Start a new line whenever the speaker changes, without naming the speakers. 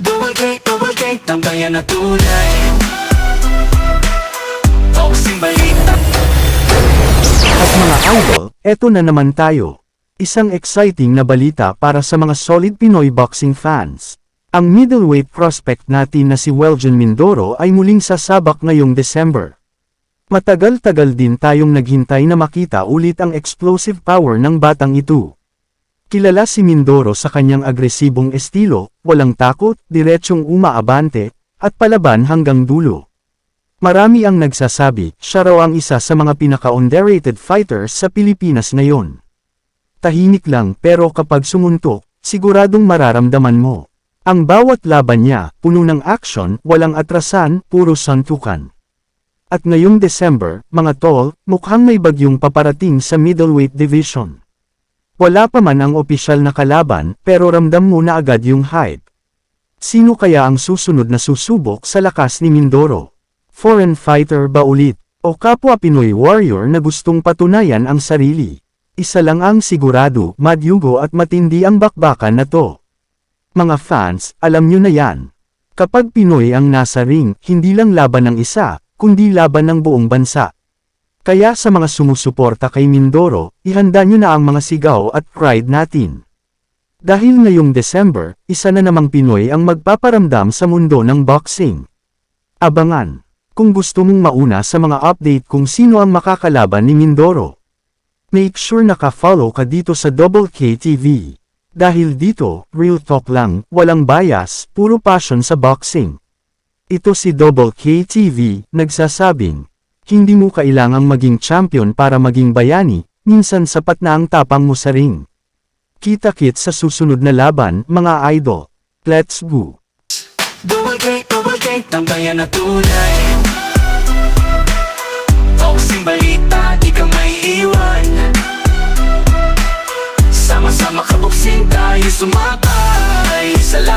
Double gate, double gate, ang bayan na tunay Boxing balita
At mga idol, eto na naman tayo. Isang exciting na balita para sa mga solid Pinoy boxing fans. Ang middleweight prospect natin na si Weljon Mindoro ay muling sasabak ngayong December. Matagal-tagal din tayong naghintay na makita ulit ang explosive power ng batang ito. Kilala si Mindoro sa kanyang agresibong estilo, walang takot, diretsyong umaabante, at palaban hanggang dulo. Marami ang nagsasabi, siya raw ang isa sa mga pinaka-underrated fighters sa Pilipinas ngayon. Tahimik lang pero kapag sumuntok, siguradong mararamdaman mo. Ang bawat laban niya, puno ng action, walang atrasan, puro santukan. At ngayong December, mga tol, mukhang may bagyong paparating sa middleweight division. Wala pa man ang opisyal na kalaban, pero ramdam mo na agad yung hype. Sino kaya ang susunod na susubok sa lakas ni Mindoro? Foreign fighter ba ulit? O kapwa Pinoy warrior na gustong patunayan ang sarili? Isa lang ang sigurado, madyugo at matindi ang bakbakan na to. Mga fans, alam nyo na yan. Kapag Pinoy ang nasa ring, hindi lang laban ng isa, kundi laban ng buong bansa. Kaya sa mga sumusuporta kay Mindoro, ihanda nyo na ang mga sigaw at pride natin. Dahil ngayong December, isa na namang Pinoy ang magpaparamdam sa mundo ng boxing. Abangan. Kung gusto mong mauna sa mga update kung sino ang makakalaban ni Mindoro. Make sure naka-follow ka dito sa Double K TV. Dahil dito, real talk lang, walang bias, puro passion sa boxing. Ito si Double K TV, nagsasabing, hindi mo kailangang maging champion para maging bayani, minsan sapat na ang tapang mo sa ring. Kita-kit sa susunod na laban, mga idol. Let's go!
Double gate, double gate, ang bayan na tunay balita, di ka may iwan Sama-sama kaboksing tayo sumakay Sa laban